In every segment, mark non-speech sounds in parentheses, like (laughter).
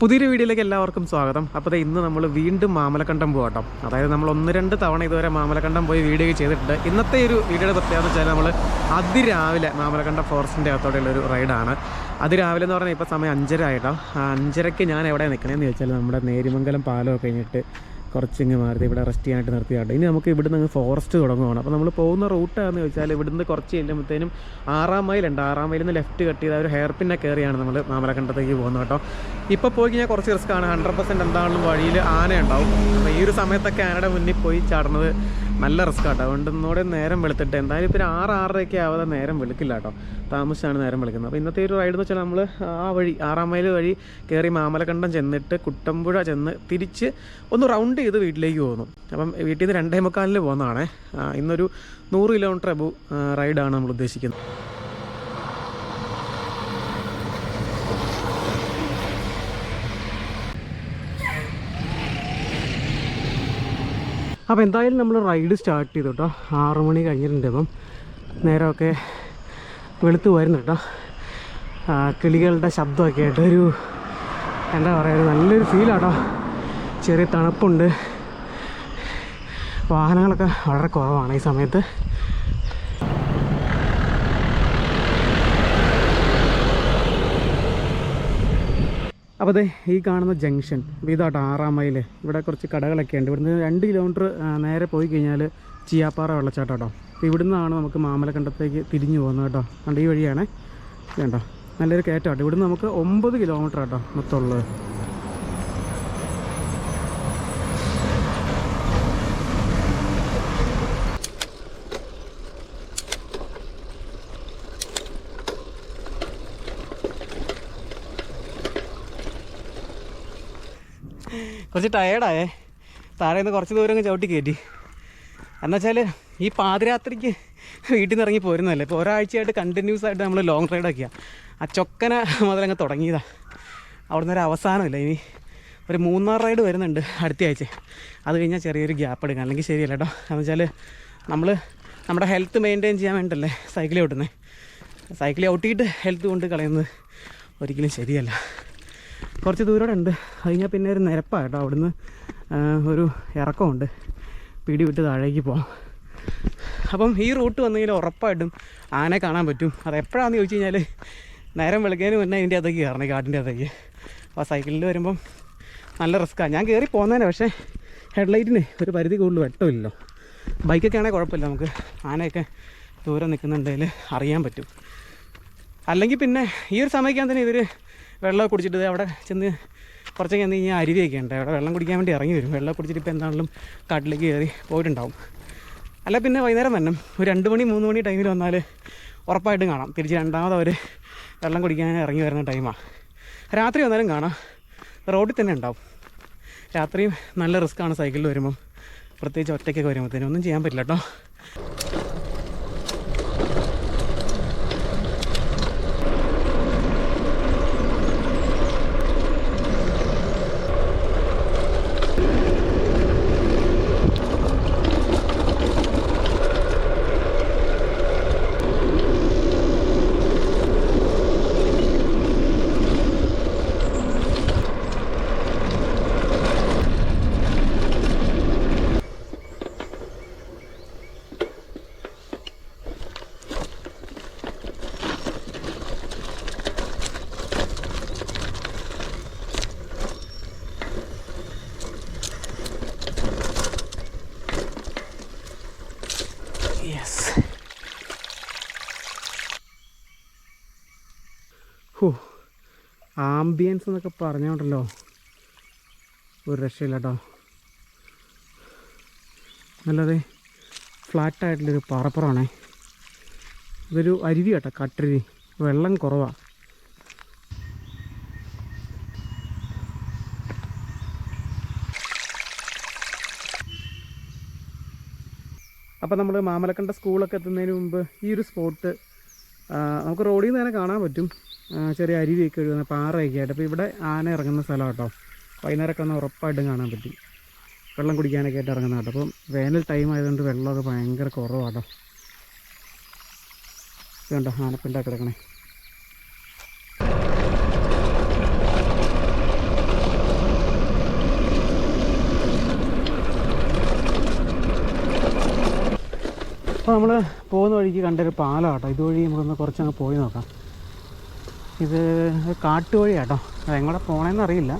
പുതിയൊരു വീഡിയോയിലേക്ക് എല്ലാവർക്കും സ്വാഗതം. അപ്പോൾ ഇന്ന് നമ്മൾ വീണ്ടും മാമലക്കണ്ടം പോകട്ടോ അതായത് നമ്മൾ ഒന്ന് രണ്ട് തവണ ഇതുവരെ മാമലക്കണ്ടം പോയി വീഡിയോ ചെയ്തിട്ടുണ്ട്. ഇന്നത്തെ ഒരു വീഡിയോയുടെ പ്രത്യേകത വെച്ചാൽ നമ്മൾ അതിരാവിലെ മാമലക്കണ്ടം ഫോറസ്റ്റിന്റെ അകത്തോടെയുള്ള ഒരു റൈഡാണ്. അതിരാവിലെ എന്ന് പറഞ്ഞാൽ ഇപ്പോൾ സമയം അഞ്ചര ആയിട്ടോ. ആ അഞ്ചരയ്ക്ക് ഞാൻ എവിടെ നിൽക്കണമെന്ന് ചോദിച്ചാൽ നമ്മുടെ നേരിമംഗലം പാലമൊക്കെ കഴിഞ്ഞിട്ട് കുറച്ചിങ്ങ് മാറി ഇവിടെ റെസ്റ്റ് ചെയ്യാനായിട്ട് നിർത്തിയാട്ടോ ഇനി നമുക്ക് ഇവിടുന്ന് അങ്ങ് ഫോറസ്റ്റ് തുടങ്ങുകയാണ് അപ്പോൾ നമ്മൾ പോകുന്ന റൂട്ടാണെന്ന് ചോദിച്ചാൽ ഇവിടുന്ന് കുറച്ച് ചെല്ലുമ്പോഴത്തേനും ആറാം മൈലുണ്ട് ആറാം മൈലിൽ നിന്ന് ലെഫ്റ്റ് കട്ട് ചെയ്ത ഒരു ഹെയർ പിന്നെ കയറിയാണ് നമ്മൾ മാമലക്കണ്ടത്തേക്ക് പോകുന്നത് കേട്ടോ. ഇപ്പോൾ പോയി കഴിഞ്ഞാൽ കുറച്ച് റിസ്ക്കാണ് ഹൺഡ്രഡ് പെർസെന്റ് എന്താണെങ്കിലും വഴിയിൽ ആന ഉണ്ടാവും അപ്പോൾ ഈ ഒരു സമയത്തൊക്കെ ആനയുടെ മുന്നിൽ പോയി ചാടുന്നത് നല്ല റിസ്ക് ആട്ടോ. അതുകൊണ്ട് ഒന്നുകൂടെ നേരം വെളുത്തിട്ട്. എന്തായാലും ഇപ്പോൾ ആറ് ആറരയൊക്കെ ആവാതെ നേരം വെളുക്കില്ല കേട്ടോ. താമസിച്ചാണ് നേരം വെളുക്കുന്നത്. അപ്പോൾ ഇന്നത്തെ ഒരു റൈഡ് എന്ന് വെച്ചാൽ നമ്മൾ ആ വഴി ആറാം മൈൽ വഴി കയറി മാമലക്കണ്ടം ചെന്നിട്ട് കുട്ടമ്പുഴ ചെന്ന് തിരിച്ച് ഒന്ന് റൗണ്ട് ചെയ്ത് വീട്ടിലേക്ക് പോകുന്നു. അപ്പം വീട്ടിൽ നിന്ന് രണ്ടേ മുക്കാലിൽ പോകുന്നതാണേ. ഇന്നൊരു നൂറ് കിലോമീറ്റർ അബു റൈഡാണ് നമ്മൾ ഉദ്ദേശിക്കുന്നത്. അപ്പോൾ എന്തായാലും നമ്മൾ റൈഡ് സ്റ്റാർട്ട് ചെയ്തു കേട്ടോ ആറു മണി കഴിഞ്ഞിട്ടുണ്ട് അപ്പം. നേരമൊക്കെ വെളുത്ത് വരുന്നു കേട്ടോ കിളികളുടെ ശബ്ദമൊക്കെ ആയിട്ട് ഒരു എന്താ പറയുക നല്ലൊരു ഫീലാട്ടോ ചെറിയ തണുപ്പുണ്ട്. വാഹനങ്ങളൊക്കെ വളരെ കുറവാണ് ഈ സമയത്ത്. അപ്പോൾ അതെ ഈ കാണുന്ന ജംഗ്ഷൻ ഇതാട്ടോ ആറാം മൈൽ ഇവിടെ കുറച്ച് കടകളൊക്കെ ഉണ്ട്. ഇവിടുന്ന് രണ്ട് കിലോമീറ്റർ നേരെ പോയി കഴിഞ്ഞാൽ ചിയാപ്പാറ വെള്ളച്ചാട്ടം കേട്ടോ. അപ്പോൾ ഇവിടുന്നാണ് നമുക്ക് മാമലക്കണ്ടത്തേക്ക് തിരിഞ്ഞു പോകുന്നത് കേട്ടോ. കണ്ട ഈ വഴിയാണേ. വേണ്ട നല്ലൊരു കയറ്റം കേട്ടോ ഇവിടുന്ന് നമുക്ക് ഒമ്പത് കിലോമീറ്റർ കേട്ടോ മൊത്തമുള്ളത് കുറച്ച് ടയേർഡായേ താഴെ നിന്ന് കുറച്ച് ദൂരം ചവിട്ടി കയറ്റി. എന്നുവെച്ചാൽ ഈ പാതിരാത്രിക്ക് വീട്ടിൽ നിന്ന് ഇറങ്ങി പോരുന്നതല്ലേ. ഇപ്പോൾ ഒരാഴ്ചയായിട്ട് കണ്ടിന്യൂസ് ആയിട്ട് നമ്മൾ ലോങ് റൈഡൊക്കെയാണ് ആ ചൊക്കന മുതലങ്ങ് തുടങ്ങിയതാണ് അവിടുന്ന് ഒരു അവസാനമില്ല. ഇനി ഒരു മൂന്നാർ റൈഡ് വരുന്നുണ്ട് അടുത്ത ആഴ്ച അത് കഴിഞ്ഞാൽ ചെറിയൊരു ഗ്യാപ്പ് എടുക്കാം. അല്ലെങ്കിൽ ശരിയല്ല കേട്ടോ. എന്ന് വെച്ചാൽ നമ്മൾ നമ്മുടെ ഹെൽത്ത് മെയിന്റെയിൻ ചെയ്യാൻ വേണ്ടിയല്ലേ സൈക്കിൾ ഓട്ടുന്നത് സൈക്കിൾ ഓട്ടിയിട്ട് ഹെൽത്ത് കൊണ്ട് കളയുന്നത് ഒരിക്കലും ശരിയല്ല. കുറച്ച് ദൂരം ഉണ്ട് കഴിഞ്ഞാൽ പിന്നെ ഒരു നിരപ്പാണ് കേട്ടോ. അവിടുന്ന് ആ, ഒരു ഇറക്കമുണ്ട്. പിടി വിട്ട് താഴേക്ക് പോകാം അപ്പം ഈ റൂട്ട് വന്നു കഴിഞ്ഞാൽ ഉറപ്പായിട്ടും ആനയെ കാണാൻ പറ്റും. അത് എപ്പോഴാണെന്ന് ചോദിച്ചു കഴിഞ്ഞാൽ നേരം വെളുക്കുന്നതിന് മുന്നേ ഇതിന്റെ അകത്തേക്ക് കയറണം കാട്ടിന്റെ അകത്തേക്ക്. അപ്പോൾ സൈക്കിളിൽ വരുമ്പം നല്ല റിസ്ക്കാണ് ഞാൻ കയറി പോകുന്നതിന് പക്ഷേ ഹെഡ്ലൈറ്റിന് ഒരു പരിധി കൂടുതൽ വെട്ടമില്ലല്ലോ. ബൈക്കൊക്കെ ആണെങ്കിൽ കുഴപ്പമില്ല. നമുക്ക് ആനയൊക്കെ ദൂരം നിൽക്കുന്നുണ്ടെങ്കിൽ അറിയാൻ പറ്റും. അല്ലെങ്കിൽ പിന്നെ ഈ ഒരു സമയക്കാൻ തന്നെ ഇവർ വെള്ളം കുടിച്ചിട്ട് അവിടെ ചെന്ന് കുറച്ചൊക്കെ ചെന്ന് കഴിഞ്ഞാൽ അരുവിയൊക്കെ ഉണ്ട്. അവിടെ വെള്ളം കുടിക്കാൻ വേണ്ടി ഇറങ്ങി വരും. വെള്ളം കുടിച്ചിട്ട് ഇപ്പോൾ എന്താണെങ്കിലും കാട്ടിലേക്ക് കയറി പോയിട്ടുണ്ടാവും. അല്ല പിന്നെ വൈകുന്നേരം തന്നെ. ഒരു രണ്ട് മണി മൂന്ന് മണി ടൈമിൽ വന്നാൽ ഉറപ്പായിട്ടും കാണാം. തിരിച്ച് രണ്ടാമത് അവർ വെള്ളം കുടിക്കാൻ ഇറങ്ങി വരുന്ന ടൈമാണ് രാത്രി വന്നാലും കാണാം. റോഡിൽ തന്നെ ഉണ്ടാവും. രാത്രിയും നല്ല റിസ്ക്കാണ് സൈക്കിളിൽ വരുമ്പം. പ്രത്യേകിച്ച് ഒറ്റയ്ക്കൊക്കെ വരുമ്പോഴത്തേനും ഒന്നും ചെയ്യാൻ പറ്റില്ല കേട്ടോ ആംബിയൻസ് എന്നൊക്കെ പറഞ്ഞോണ്ടല്ലോ. ഒരു രക്ഷയില്ല കേട്ടോ നല്ലത് ഫ്ലാറ്റായിട്ടുള്ളൊരു പാറപ്പുറമാണേ ഇതൊരു അരുവി കേട്ടോ കട്ടരുവി. വെള്ളം കുറവാണ് അപ്പോൾ നമ്മൾ മാമലക്കണ്ട സ്കൂളൊക്കെ എത്തുന്നതിന് മുമ്പ് ഈ ഒരു സ്പോട്ട് നമുക്ക് റോഡിൽ നിന്ന് തന്നെ കാണാൻ പറ്റും. ചെറിയ അരുവിയൊക്കെ ഒഴുകുന്ന പാറയൊക്കെ ആയിട്ട്. അപ്പോൾ ഇവിടെ ആന ഇറങ്ങുന്ന സ്ഥലം കേട്ടോ വൈകുന്നേരമൊക്കെ ഒന്ന് ഉറപ്പായിട്ടും കാണാൻ പറ്റി. വെള്ളം കുടിക്കാനൊക്കെ ആയിട്ട് ഇറങ്ങുന്ന കേട്ടോ. അപ്പം വേനൽ ടൈം ആയതുകൊണ്ട് വെള്ളമൊക്കെ ഭയങ്കര കുറവാട്ടോ. കണ്ടോ ആനപ്പിണ്ട കിടക്കണേ. അപ്പോൾ നമ്മൾ പോകുന്ന വഴിക്ക് കണ്ടൊരു പാലം കേട്ടോ ഇതുവഴി നമുക്കൊന്ന് കുറച്ചങ്ങ് പോയി നോക്കാം. ഇത് കാട്ടുവഴിയാട്ടോ. അതെങ്ങോടെ പോകണമെന്ന് അറിയില്ല.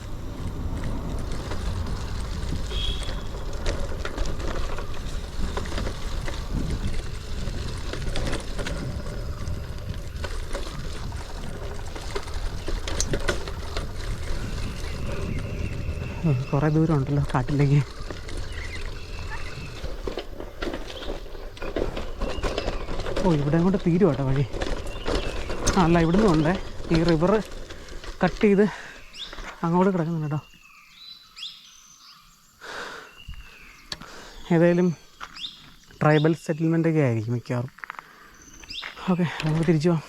കുറേ ദൂരം ഉണ്ടല്ലോ കാട്ടിലേക്ക്. ഓ ഇവിടെ അങ്ങോട്ട് തീരുവാട്ടോ വഴി. അല്ല ഇവിടുന്ന് ഉണ്ടേ ഈ റിവർ കട്ട് ചെയ്ത് അങ്ങോട്ട് കിടക്കുന്നുണ്ട് കേട്ടോ ഏതായാലും ട്രൈബൽ സെറ്റിൽമെന്റ് ഒക്കെ ആയിരിക്കും മിക്കവാറും. ഓക്കെ നമുക്ക് തിരിച്ചു പോവാം.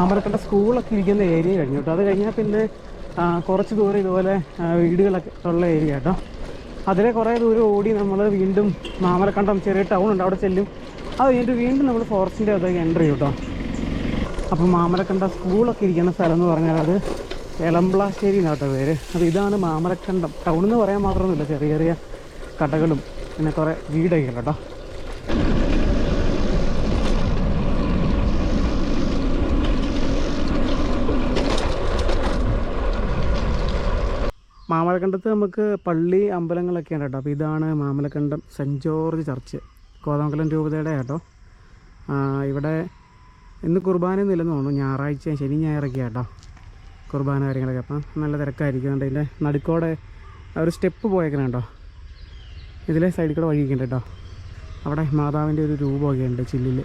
മാമരക്കണ്ട സ്കൂളൊക്കെ ഇരിക്കുന്ന ഏരിയ കഴിഞ്ഞു കേട്ടോ. അത് കഴിഞ്ഞാൽ പിന്നെ കുറച്ച് ദൂരം ഇതുപോലെ വീടുകളൊക്കെ ഉള്ള ഏരിയ കേട്ടോ അതിലെ കുറേ ദൂരം ഓടി നമ്മൾ വീണ്ടും മാമരക്കണ്ടം ചെറിയ ടൗൺ ഉണ്ട്. അവിടെ ചെല്ലും. അത് കഴിഞ്ഞിട്ട് വീണ്ടും നമ്മൾ ഫോറസ്റ്റിന്റെ അകത്തേക്ക് എന്റർ ചെയ്യും കേട്ടോ. അപ്പോൾ മാമരക്കണ്ട സ്കൂളൊക്കെ ഇരിക്കുന്ന സ്ഥലം എന്ന് പറഞ്ഞാൽ അത് എളംപ്ലാശ്ശേരി എന്നാട്ടോ പേര്. അപ്പോൾ ഇതാണ് മാമരക്കണ്ടം. ടൗൺ എന്ന് പറയാൻ മാത്രമൊന്നുമില്ല. ചെറിയ ചെറിയ കടകളും പിന്നെ കുറേ വീടൊക്കെ കേട്ടോ. മാമലക്കണ്ടത്ത് നമുക്ക് പള്ളി അമ്പലങ്ങളൊക്കെയാണ് കേട്ടോ. അപ്പോൾ ഇതാണ് Mamalakandam Saint George church. Kothamangalam രൂപതയുടെ കേട്ടോ ഇവിടെ ഇന്ന് കുർബാനയൊന്നും ഇല്ലെന്ന് തോന്നുന്നു. ഞായറാഴ്ച ശനി ഞായറൊക്കെ കേട്ടോ കുർബാന കാര്യങ്ങളൊക്കെ. അപ്പം നല്ല തിരക്കായിരിക്കും അതുകൊണ്ട് ഇതിന്റെ നടുക്കോടെ ഒരു സ്റ്റെപ്പ് പോയേക്കണം കേട്ടോ ഇതിലെ സൈഡിൽ കൂടെ വഴിയൊക്കെ ഉണ്ട് കേട്ടോ. അവിടെ മാതാവിന്റെ ഒരു രൂപമൊക്കെ ഉണ്ട് ചില്ലിൽ.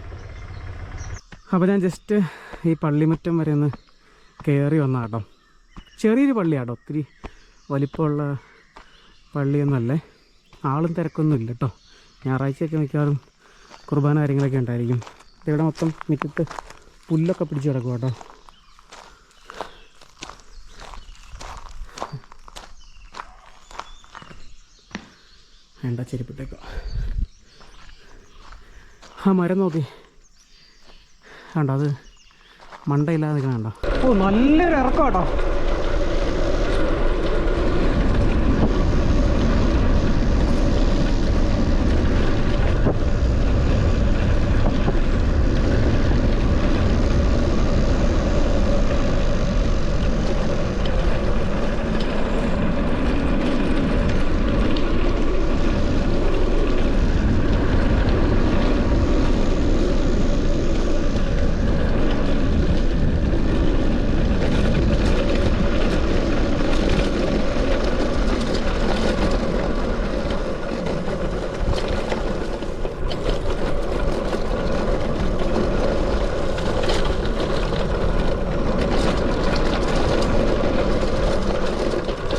അപ്പോൾ ഞാൻ ജസ്റ്റ് ഈ പള്ളിമുറ്റം വരെ ഒന്ന് കയറി വന്നാട്ടോ. ചെറിയൊരു പള്ളിയാട്ടോ. ഒത്തിരി വലിപ്പമുള്ള പള്ളിയൊന്നുമല്ലേ? ആളും തിരക്കൊന്നും ഇല്ല കേട്ടോ. ഞായറാഴ്ചയൊക്കെ മിക്കവാറും കുർബാന കാര്യങ്ങളൊക്കെ ഉണ്ടായിരിക്കും. ഇവിടെ മൊത്തം മുറ്റത്ത് പുല്ലൊക്കെ പിടിച്ച് കിടക്കും കേട്ടോ. വേണ്ട ചെരുപ്പിട്ടേക്കോ. ആ മരം നോക്കി. കണ്ടോ അത് മണ്ടയില്ലാതെ നിൽക്കണം കണ്ടോ ഓ നല്ലൊരു ഇറക്കം കേട്ടോ.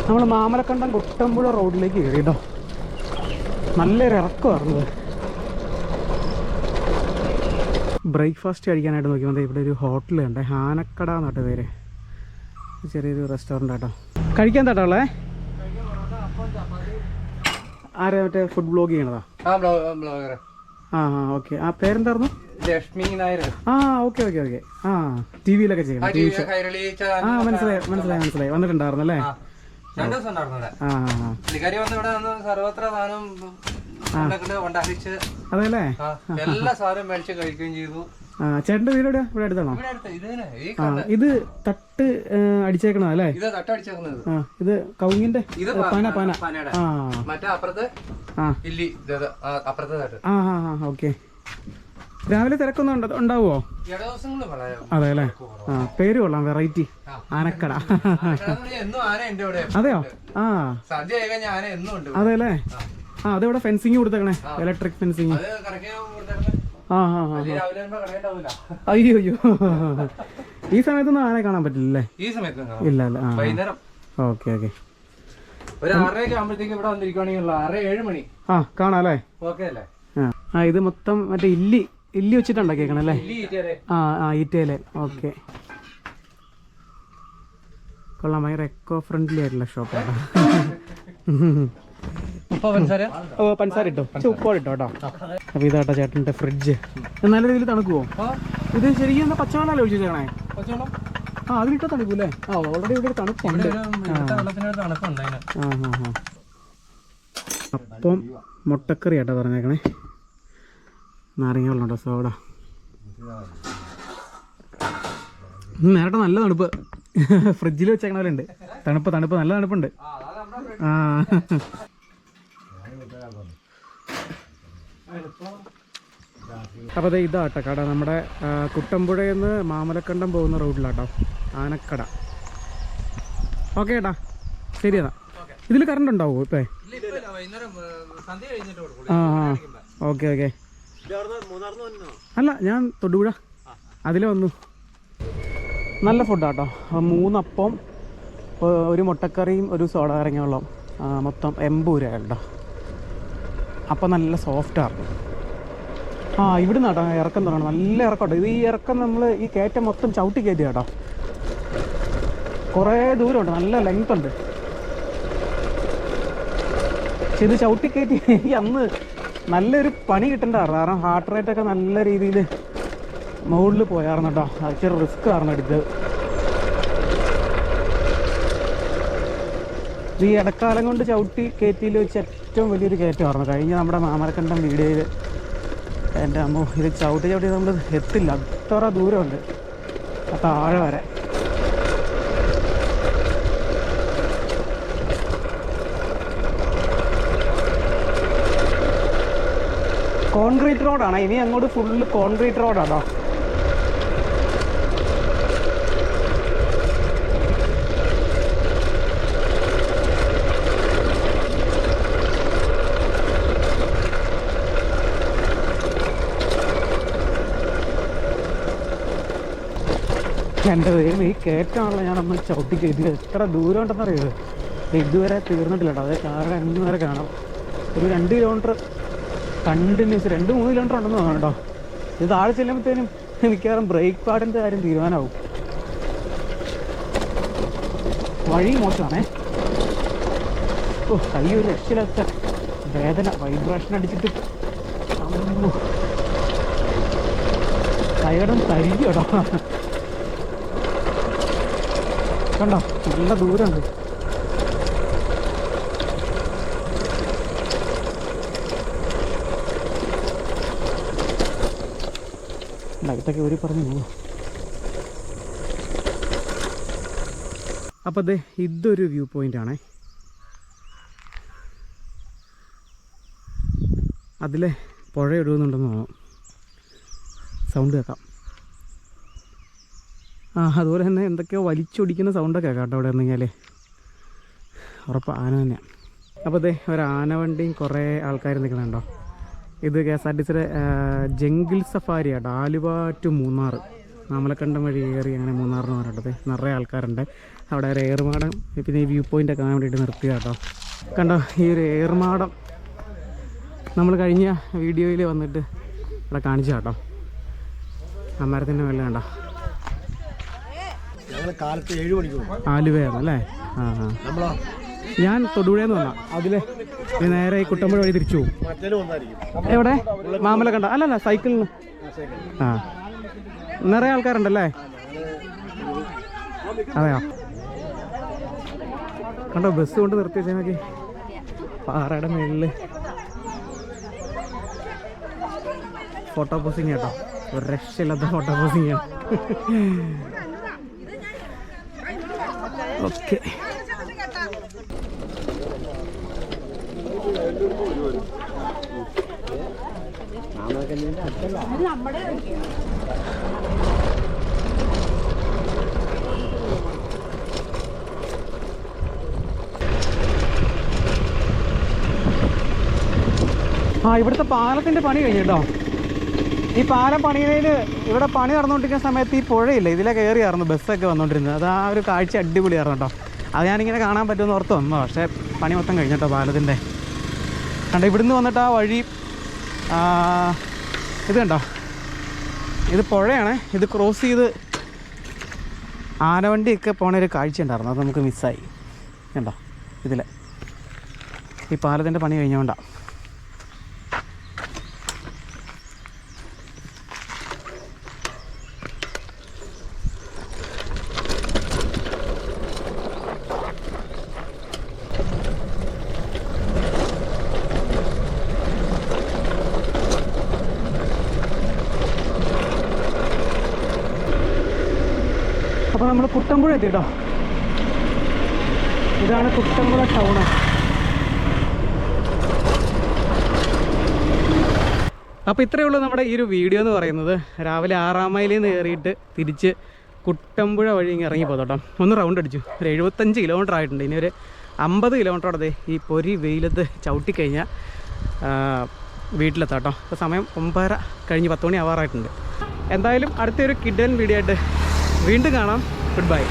നമ്മൾ മാമലക്കണ്ടം കുട്ടമ്പുഴ റോഡിലേക്ക് കയറി കേട്ടോ നല്ലൊരു ഇറക്കമായിരുന്നു ബ്രേക്ക്ഫാസ്റ്റ് കഴിക്കാനായിട്ട് നോക്കിയപ്പോൾ വന്നത് ഇവിടെ ഒരു ഹോട്ടൽ ഉണ്ട് ഹാനക്കട എന്നാട്ടോ പേര്. ചെറിയൊരു റെസ്റ്റോറന്റ് ആട്ടോ. കഴിക്കാൻ തട്ടോ ഉള്ളേ? ആരാ മറ്റേ ഫുഡ് ബ്ലോഗ് ചെയ്യണതാ? ആ ആ ഓക്കെ. ആ പേരെന്തായിരുന്നു? ലക്ഷ്മി നായർ. ആ ഓക്കെ ഓക്കെ ഓക്കെ. ആ ടി വിയിലൊക്കെ ചെയ്യണം ആ മനസ്സിലായി മനസ്സിലായി മനസ്സിലായി. വന്നിട്ടുണ്ടായിരുന്നു അല്ലേ? രണ്ടു ദിവസം ഉണ്ടായിരുന്നു ഇവിടെ. ആ ആ ആ. പുള്ളിക്കാരി വന്ന് ഇവിടെ വന്ന് സർവത്ര സാധനം ഉണ്ടാക്കിട്ട് ഉണ്ടാക്കിച്ച് അതെ എല്ലാ സാധനവും മേടിച്ച് കഴിക്കുകയും ചെയ്തു. ചേട്ടന്റെ വീട് എവിടെയാ? ഇവിടെ അടുത്താണോ? ഇത് തട്ട് അടിച്ചേക്കണോ അല്ലേ? ഇത് തട്ടടിച്ചേക്കുന്നത് ആ ഇത് പന പന ആ. മറ്റേ അപ്പുറത്ത് ഇല്ലി അപ്പുറത്തെ തട്ട്. ആ ആ ഓക്കെ. രാവിലെ തിരക്കൊന്നും ഉണ്ട് ഉണ്ടാവുമോ അതെ അല്ലേ ആ പേര് കൊള്ളാം വെറൈറ്റി. ആനക്കട. അതെയോ? ആ. അതെ അല്ലേ ആ. അതെവിടെ? ഫെൻസിങ് കൊടുത്തേക്കണേ. Electric fencing. ആ ആ ആ അയ്യോ അയ്യോ ഈ സമയത്തൊന്നും ആനെ കാണാൻ പറ്റില്ലല്ലേ? ഈ സമയത്ത്. ഇല്ല അല്ല ഓക്കെ ഓക്കെ. ഒരു ആറരയൊക്കെ ആകുമ്പോഴത്തേക്ക് ഇവിടെ വന്നിരിക്കുവാണെങ്കിൽ ആറ് ഏഴ് മണി. ആ കാണാം അല്ലേ? ഓക്കെ അല്ലേ? ആ ഇത് മൊത്തം മറ്റേ ഇല്ലി ഇല്ലി വെച്ചിട്ടുണ്ടാക്കിയേക്കണല്ലേ ഇല്ലി ഈറ്റേരെ ആ ആ ഈറ്റയിലെ. ഓക്കെ. കൊള്ളാം ഭയങ്കര എക്കോ ഫ്രണ്ട്ലി ആയിട്ടുള്ള ഷോപ്പാണ് ഓ പഞ്ചസാര ഇട്ടോ. ഉപ്പോട് ഇട്ടോ കേട്ടോ. അപ്പോൾ ഇതാട്ടോ ചേട്ടന്റെ ഫ്രിഡ്ജ് നല്ല രീതിയിൽ തണുക്കുവോ? ഇത് ശരിക്കും എന്താ പച്ചവെള്ളം ഒഴിച്ചു ചേക്കണേ ആ അതിലിട്ടോ തണുക്കൂലേ ആ ഓൾറെഡി ഇവിടെ ഒരു തണുപ്പുണ്ട്. അപ്പം മുട്ടക്കറി ആട്ടോ പറഞ്ഞേക്കണേ. നാരങ്ങ വെള്ളം ഉണ്ടോ സോഡ നേരട്ടെ നല്ല തണുപ്പ്. ഫ്രിഡ്ജിൽ വെച്ചേക്കണ പോലെ ഉണ്ട് തണുപ്പ് തണുപ്പ് നല്ല തണുപ്പുണ്ട്. ആ. അപ്പോൾ അതെ ഇതാട്ടോ കട. നമ്മുടെ കുട്ടമ്പുഴയിൽ നിന്ന് മാമലക്കണ്ടം പോകുന്ന റോഡിലാട്ടോ. ആനക്കട. ഓക്കെ ഏട്ടാ. ശരി എന്നാ. ഇതിൽ കറണ്ട് ഉണ്ടാവുമോ ഇപ്പേ? ആ. Okay okay. അല്ല ഞാൻ തൊടുപുഴ. അതിലെ വന്നു. നല്ല ഫുഡാട്ടോ. മൂന്നപ്പം ഒരു മുട്ടക്കറിയും ഒരു സോഡ കറങ്ങിയ വെള്ളം മൊത്തം എൺപത് രൂപ കേട്ടോ അപ്പം നല്ല സോഫ്റ്റാണ്. ആ ഇവിടെ നിന്നാട്ടോ ഇറക്കം തുടങ്ങണം. നല്ല ഇറക്കം കേട്ടോ ഇത് ഈ ഇറക്കം നമ്മൾ ഈ കയറ്റം മൊത്തം ചവിട്ടി കയറ്റി കേട്ടോ. കുറേ ദൂരമുണ്ട്. നല്ല ലെങ്ത് ഉണ്ട്. പക്ഷെ ഇത് ചവിട്ടി അന്ന് നല്ലൊരു പണി കിട്ടണ്ടായിരുന്നു കാരണം ഹാർട്ട് റേറ്റ് ഒക്കെ നല്ല രീതിയിൽ മുകളിൽ പോയായിരുന്നു കേട്ടോ അത് ഇച്ചിരി റിസ്ക് ആയിരുന്നു എടുത്തത് ഈ ഇടക്കാലം കൊണ്ട് ചവിട്ടി കയറ്റിയിൽ വെച്ച് ഏറ്റവും വലിയൊരു കയറ്റമായിരുന്നു കഴിഞ്ഞ നമ്മുടെ മാമരക്കണ്ടം വീഡിയോയിൽ എന്റെ അമ്മ ഇത് ചവിട്ടി ചവിട്ടി നമ്മൾ എത്തില്ല. അത്ര ദൂരമുണ്ട്. ആ താഴെ വരെ. കോൺക്രീറ്റ് റോഡാണ്. ഇനി അങ്ങോട്ട് ഫുള്ള് കോൺക്രീറ്റ് റോഡാണോ എന്റെ ദൈവം ഈ കയറ്റാണല്ലോ ഞാനൊന്ന് ചവിട്ടി കയറ്റി എത്ര ദൂരം ഉണ്ടെന്നറിയത് ഇതുവരെ തീർന്നിട്ടില്ല കേട്ടോ അതേ കാറ് രണ്ട് വരെ കാണാം. ഒരു രണ്ട് കിലോമീറ്റർ കണ്ടിന്യൂസ് രണ്ട് മൂന്ന് കിലോമീറ്റർ ഉണ്ടെന്ന് തോന്നുന്നു കേട്ടോ. ഇത് താഴെ ചെല്ലുമ്പോഴത്തേനും മിക്കവാറും ബ്രേക്ക് പാഡിന്റെ കാര്യം തീരുമാനമാവും. വഴി മോശമാണേ. ഓ കൈ ഒരു രക്ഷയില്ലാത്ത വേദന വൈബ്രേഷൻ അടിച്ചിട്ട്. കൈകടം തരിക്കും കണ്ടോ? നല്ല ദൂരമുണ്ട്. ലൈറ്റൊക്കെ ഒരു പറഞ്ഞു പോകും അപ്പോൾ അതെ ഇതൊരു വ്യൂ പോയിന്റ് ആണേ. അതിൽ പുഴ ഒഴുകുന്നുണ്ടെന്ന് തോന്നുന്നു. സൗണ്ട് കേൾക്കാം. ആ അതുപോലെ തന്നെ എന്തൊക്കെയോ വലിച്ചൊടിക്കുന്ന സൗണ്ടൊക്കെ കേട്ടോ അവിടെ നിന്നെങ്കിൽ ഉറപ്പ് ആന തന്നെയാണ് അപ്പോൾ അതെ ഒരു ആന വണ്ടിയും കുറേ ആൾക്കാർ നിൽക്കുന്നുണ്ടോ? ഇത് കെ എസ് ആർ ടി സിയുടെ ജംഗിൾ സഫാരി ആട്ടോ. ആലുവ ടു മൂന്നാർ നാമലക്കണ്ടം വഴി കയറി അങ്ങനെ മൂന്നാറിന് പറഞ്ഞിട്ടത് നിറയെ ആൾക്കാരുണ്ട്. അവിടെ ഒരു ഏറുമാടം പിന്നെ ഈ വ്യൂ പോയിന്റ് കാണാൻ വേണ്ടിയിട്ട് നിർത്തിയ കേട്ടോ കണ്ടോ ഈ ഒരു ഏറുമാടം. നമ്മൾ കഴിഞ്ഞ വീഡിയോയിൽ വന്നിട്ട് ഇവിടെ കാണിച്ചു കേട്ടോ ആ മരത്തിന്റെ മേലെ കണ്ടോ ആലുവയാണ് അല്ലേ? ആ ആ. നമ്മളോ? ഞാൻ തൊടുപുഴയിൽ നിന്ന് വന്നാ. അതിലെ നേരെ ഈ കുട്ടമ്പുഴ വഴി തിരിച്ചു പോകും. എവിടെ? മാമല കണ്ട. അല്ലല്ല സൈക്കിളിന് ആ. നിറയെ ആൾക്കാരുണ്ടല്ലേ? അതെയോ? കണ്ടോ ബസ് കൊണ്ട് നിർത്തി വെച്ചാൽ നോക്കി പാറയുടെ മുകളിൽ ഫോട്ടോ പോസിങ് കേട്ടോ. ഒരു രക്ഷയില്ലാത്ത ഫോട്ടോ പോസിങ് ആണ്. (laughs) ഓക്കെ ആ ഇവിടുത്തെ പാലത്തിന്റെ പണി കഴിഞ്ഞു കേട്ടോ. ഈ പാലം പണിയുന്നതിൽ ഇവിടെ പണി നടന്നുകൊണ്ടിരിക്കുന്ന സമയത്ത് ഈ പുഴയില്ല ഇതിലെ കയറിയായിരുന്നു ബസ്സൊക്കെ വന്നുകൊണ്ടിരുന്നത്. അത് ആ ഒരു കാഴ്ച അടിപൊളിയായിരുന്നു കേട്ടോ. അത് ഞാനിങ്ങനെ കാണാൻ പറ്റുമെന്ന് ഓർത്ത് വന്നു പക്ഷേ പണി മൊത്തം കഴിഞ്ഞിട്ടോ പാലത്തിന്റെ. കണ്ടോ ഇവിടുന്ന് വന്നിട്ട് ആ വഴി ഇത് കണ്ടോ? ഇത് പുഴയാണ്. ഇത് ക്രോസ് ചെയ്ത് ആനവണ്ടിയൊക്കെ പോണ ഒരു കാഴ്ച ഉണ്ടായിരുന്നു. അത് നമുക്ക് മിസ്സായി കണ്ടോ? ഇതിൽ ഈ പാലത്തിന്റെ പണി കഴിഞ്ഞോണ്ടാ അപ്പോൾ നമ്മൾ കുട്ടമ്പുഴ കേട്ടോ ഇതാണ് കുട്ടമ്പുഴ ടൗണ്. അപ്പോൾ ഇത്രയേ ഉള്ളൂ നമ്മുടെ ഈ ഒരു വീഡിയോ എന്ന് പറയുന്നത്. രാവിലെ ആറാം മൈലിൽ നിന്ന് കയറിയിട്ട് തിരിച്ച് കുട്ടമ്പുഴ വഴി ഇങ്ങനെ ഇറങ്ങി പോകട്ടോ ഒന്ന് റൗണ്ട് അടിച്ചു. ഒരു എഴുപത്തഞ്ച് കിലോമീറ്റർ ആയിട്ടുണ്ട്. ഇനി ഒരു അമ്പത് കിലോമീറ്റർ അവിടെ ഈ പൊരി വെയിലത്ത് ചവിട്ടിക്കഴിഞ്ഞാൽ വീട്ടിലെത്താം കേട്ടോ. ഇപ്പോൾ സമയം ഒമ്പതര കഴിഞ്ഞ് പത്ത് മണി ആവാറായിട്ടുണ്ട്. എന്തായാലും അടുത്തൊരു കിഡൻ വീഡിയോ ആയിട്ട് വീണ്ടും കാണാം. Good bye